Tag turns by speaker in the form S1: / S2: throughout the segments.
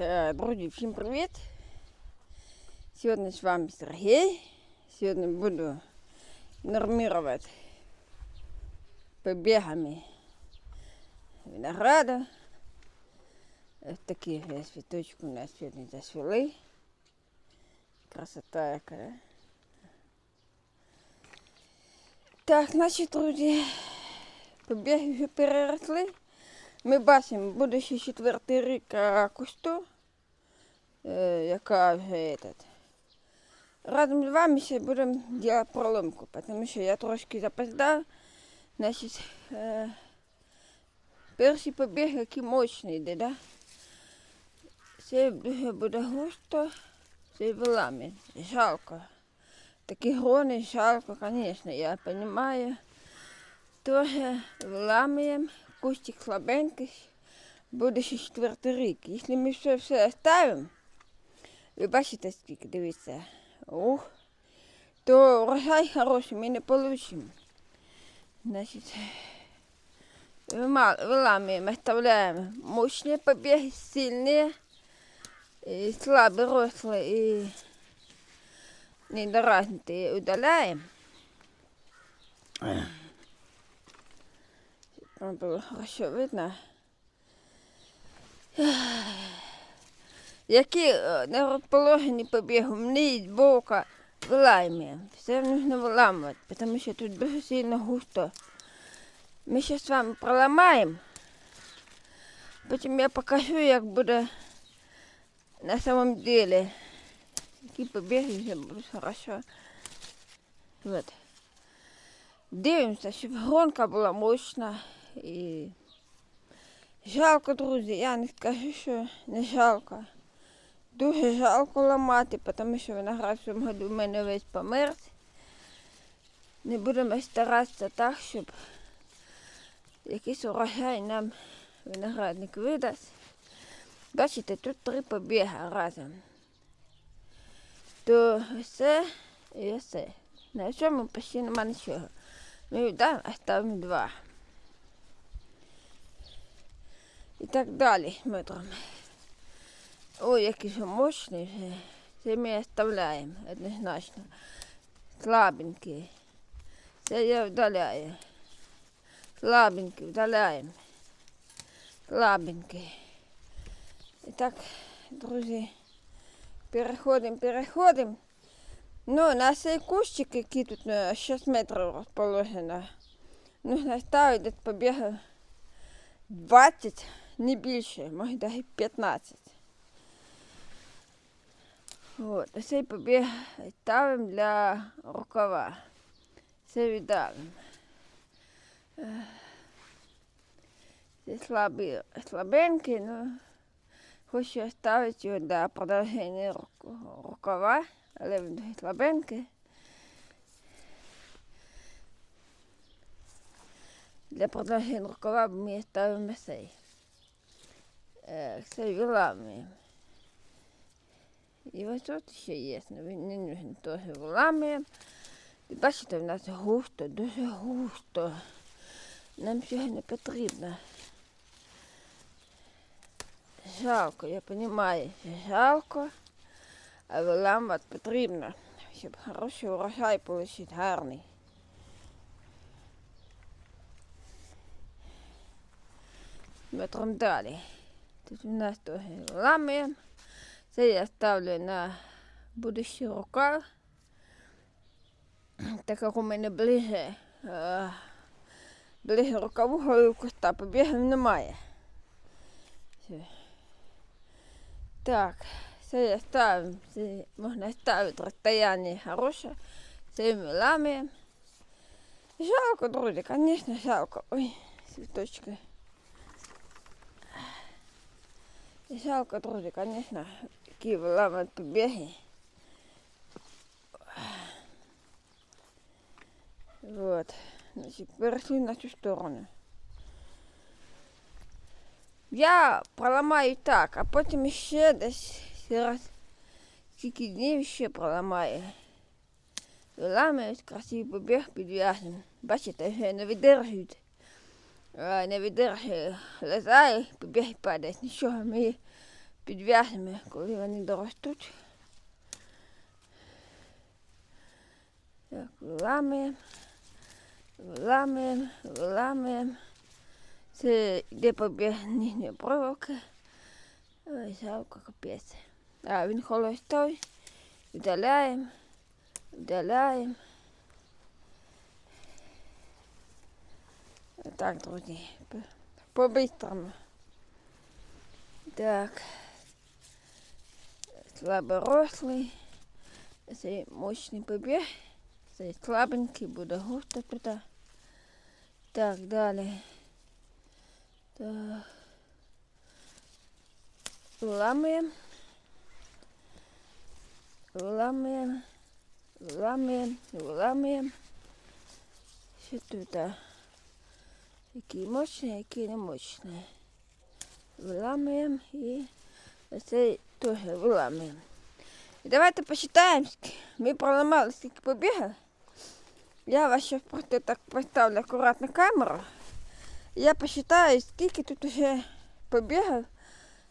S1: Та, Друзі, всім привіт! Сьогодні з вами Сергій. Сьогодні буду нормувати побігами винограда. Ось такі вже цвіточки у нас сьогодні засвіли. Красота яка. да? Так, значить, друзі, побіги вже переросли. Ми бачимо, буде ще четвертий рік кусту, е, яка вже этот. Разом з вами ще будемо робити проломку, тому що я трошки запоздав. Значить, е, перший побіг, який мощний йде, да? Це дуже буде густо, це вилами. Жалко. Такі грони жалко, звісно, я розумію. Тоже виламуємо, кустик слабенький, буде ще четвертий рік. Якщо ми все все оставимо, ви бачите, скільки дивіться, ух, то урожай хороший ми не получимо. Значить, виламуємо, оставляємо мощні побіги, сильні, і слабі росли, і недоразвитые удаляем. Чтобы было хорошо видно. Які е, не розположені побігом вниз, бока, вилаємо. Все нужно виламувати, тому що тут дуже сильно густо. Ми зараз з вами проламаємо. Потім я покажу, як буде на самом деле. Які побіги будуть хорошо. Вот. Дивимося, щоб гонка була мощна і жалко, друзі, я не скажу, що не жалко. Дуже жалко ламати, тому що виноград в цьому году в мене весь померз. Не будемо старатися так, щоб якийсь урожай нам виноградник видасть. Бачите, тут три побіги разом то все і все. На цьому почти нема нічого. Ми віддаємо, а ставимо два. І так далі метром. Ой, який же мощний. Це ми оставляємо однозначно. Слабенький. Це я вдаляю. Слабенький вдаляємо. Слабенький. І так, друзі. Переходимо, переходимо. Ну, на цей кущик, який тут на 6 метрів розположено, нужно ставити десь побігу 20, не більше, може навіть 15. От, а цей побіг ставимо для рукава. Це віддавимо. Це слабий, слабенький, ну. Хочу оставити його для продовження рук- рукава, але він дуже слабенький. Для продовження рукава ми ставимо цей. Е, Цей. І ось тут ще є, але він теж виламуємо. І бачите, в нас густо, дуже густо. Нам цього не потрібно. Жалко, я розумію, жалко, але ламбат потрібно, щоб хороший урожай отримати, гарний. Метром далі. Тут у нас теж ламаємо. Це я ставлю на будущий рукав. Так як у мене ближе, ближе рукаву голів куста побігів немає. Так, це я ставим, це можна ставити розстояние хороше. Це ми. Жалко, друзі, звісно, жалко. Ой, цвіточки. Жалко, друзі, звісно, які виламують побіги. Вот. Значит, перейшли на цю сторону. Я проламаю так, а потім ще десь раз скільки днів ще проламаю. Виламають красивий побіг підв'яжемо. Бачите, вже не видержують. Не видержує лезає, побіг падає. Нічого, ми її підв'яжемо, коли вони доростуть. Так, виламуємо, виламуємо, виламуємо. Це йде побіг нижньої проволоки. Ой, жалко капець. А він холостой. Вдаляємо, вдаляємо. Так, друзі, по- по-бистрому. Так. Слаборослий. Цей мощний побіг. Цей слабенький буде густо туди. Так, далі. Так. Виламуємо. Виламуємо. Виламуємо. Виламуємо. Що тут? Який мощний, який не мощний. Виламуємо і оцей теж виламуємо. І давайте посчитаємо, ми проламали, скільки побігали. Я вас ще просто так поставлю акуратно камеру. Я посчитаю, скільки тут вже побігів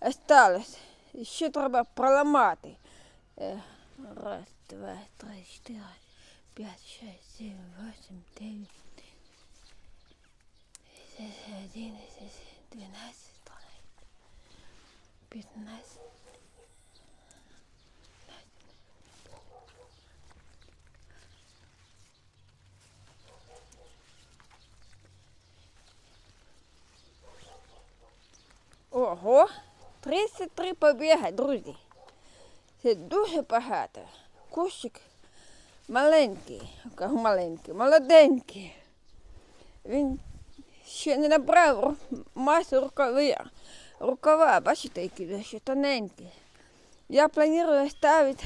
S1: осталось. І ще треба проламати. Е, Раз, два, три, чотири, п'ять, шість, сім, вісім, дев'ять. 11, 12, 15. Ого, 33 побіги, друзі. Це дуже багато. Кущик маленький, маленький, молоденький. Він ще не набрав масу рукави. Рукава, бачите, які ще тоненькі. Я планую ставити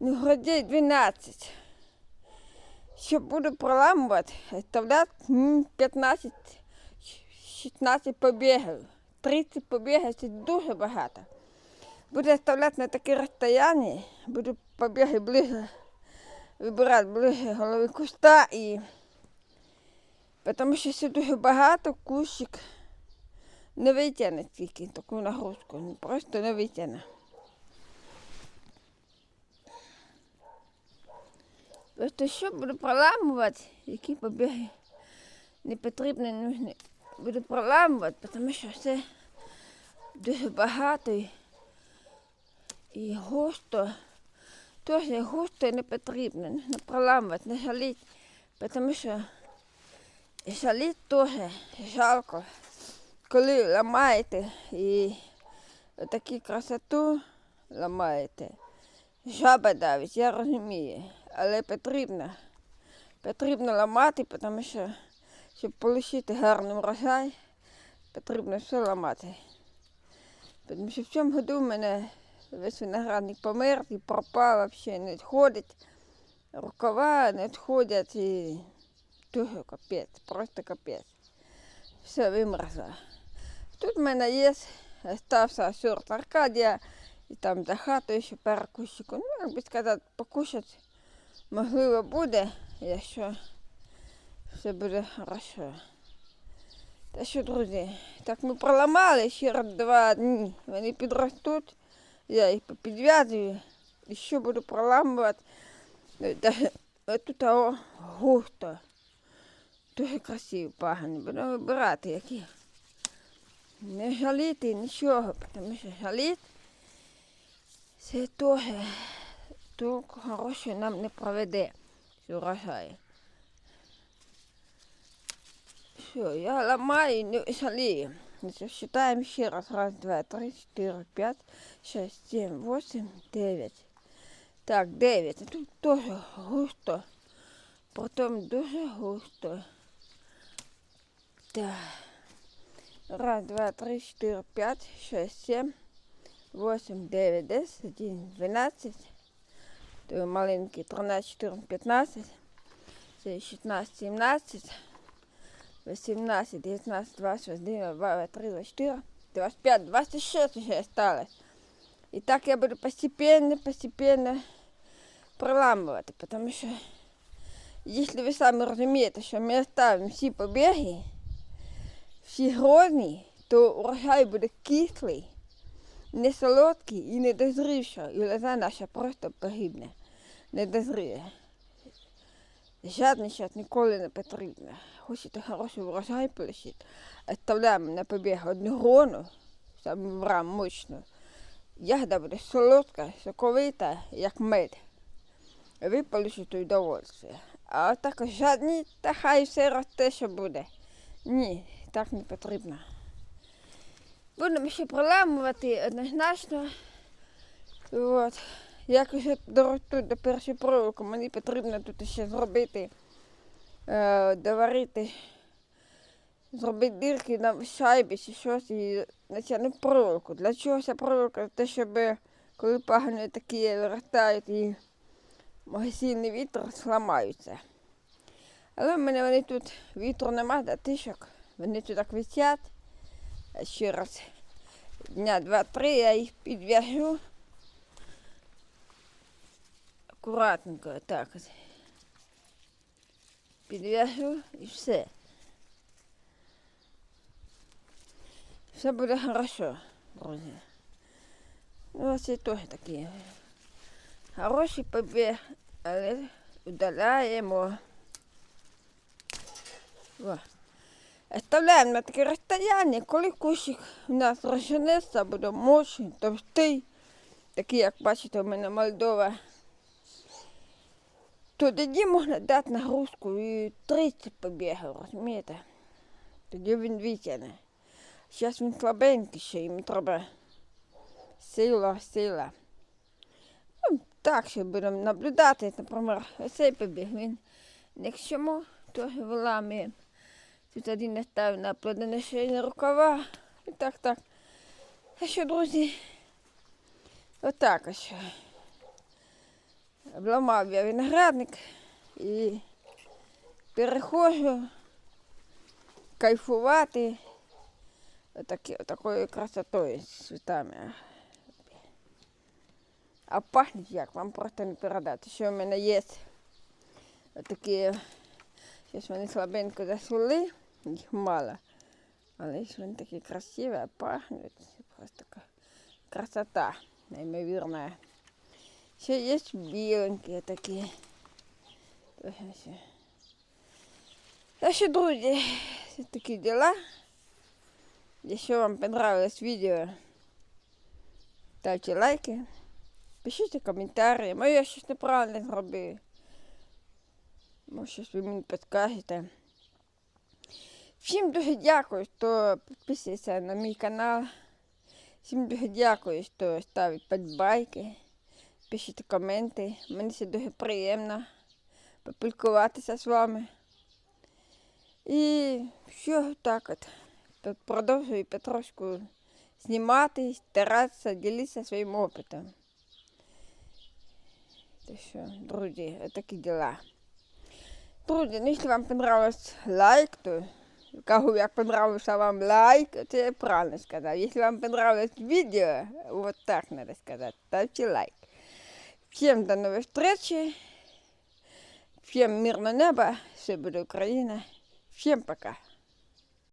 S1: ну, грудей 12. Що буду проламувати, ставляти 15 16 побігів. 30 побігів це дуже багато. Буду ставляти на таке розстояння, буду побіги ближче, вибирати ближче голови куста і тому що це дуже багато кущик не витягне тільки таку нагрузку, ну, просто не витягне. Просто що буду проламувати, які побіги не потрібні, нужні. Буду проламувати, тому що це дуже багато і, і густо. Теж густо і не потрібно. Не проламувати, не жаліть, тому що жаліть теж жалко. Коли ламаєте і таку красоту ламаєте, жаба давить, я розумію, але потрібно. Потрібно ламати, тому що щоб отримати гарний врожай, потрібно все ламати. Тому що в цьому году в мене весь виноградник помер і пропав, взагалі не відходить. Рукава не відходять і дуже капець, просто капець. Все вимерзло. Тут в мене є, стався сорт Аркадія, і там за хатою ще пара кущиків. Ну, як би сказати, покушати можливо буде, якщо все буде хорошо. Та що, друзі, так ми проламали ще раз два дні. Вони підростуть, я їх підв'язую і ще буду проламувати. Тут густо. Дуже красиво пагани. Будемо вибирати які. Не жаліти нічого, тому що жаліти це теж то хороше нам не проведе з. Все, я ламаю не жалію. Значить, Считаємо ще раз. Раз, два, три, чотири, п'ять, шість, сім, восемь, дев'ять. Так, дев'ять. Тут теж густо. Потім дуже густо. Так. Раз, два, три, чотири, п'ять, шість, сім, восемь, дев'ять, десять, один, дванадцять. То маленький, 13, 14, 15. Це 16, 17. 18, 19, 20, 21, 22, 23, 24, 25, 26 уже осталось. И так я буду постепенно, постепенно проламувати, потому що, якщо ви самі розумієте, що ми оставимо всі побіги, грозні, то урожай буде кислий. не солодкий і не дозрівший, і лоза наша просто погибне. Не дозріє. Жадничать ніколи не потрібно. Хочете хороший врожай полишити, оставляємо на побіг одну грону, саме брам мощну. Ягода буде солодка, соковита, як мед. Ви получите удовольствие. А отак жадні, та хай все росте, що буде. Ні, так не потрібно. Будемо ще проламувати однозначно. От. Як вже доросту до першої проволоки, мені потрібно тут ще зробити, е, доварити, зробити дірки на шайбі чи щось і натягнути проволоку. Для чого ця проволока? Те, щоб коли пагони такі виростають і магазинний вітер зламаються. Але в мене вони тут вітру нема, да тишок. Вони тут так. А ще раз дня два-три я їх підв'яжу. Акуратненько так. Підв'яжу і все. Все буде хорошо, друзі. Ну, ось і теж такі хороші побіг, але удаляємо. О. Оставляємо на таке розстояння, коли кущик у нас розженеться, буде мощний, товстий, такий, як бачите, у мене Молдова. То тоді можна дати нагрузку і 30 побігів, розумієте? Тоді він витягне. Зараз він слабенький ще, йому треба сила, сила. Ну, так ще будемо наблюдати, наприклад, оцей побіг, він не к чому, теж виламуємо. Не ставив на плодоношення рукава. І так, так. А що, друзі? Отак ось. Обламав я виноградник і переходжу кайфувати отакі, отакою красотою з цвітами. А пахне як, вам просто не передати. Що в мене є отакі, зараз вони слабенько засули, їх мало. Але ж вони такі красиві, пахнуть. Просто ка- красота, неймовірна. Ще є біленькі такі. А що, друзі, це такі діла. Якщо вам понравилось відео, ставте лайки, пишіть коментарі. Може я щось неправильно зробив. Може щось ви мені підкажете. Всім дуже дякую, хто підписується на мій канал. Всім дуже дякую, хто ставить подбайки, пишіть коменти. Мені це дуже приємно поспілкуватися з вами. І все так от. Тут продовжую потрошку знімати, старатися, ділитися своїм опитом. Так що, друзі, такі діла. Друзі, ну, якщо вам понравилось лайк, то кажу, як понравився вам лайк, це я правильно сказав. Якщо вам понравилось відео, вот так треба сказати, ставте лайк. Всім до нових зустрічей. Всім мирного неба, все буде Україна. Всім пока.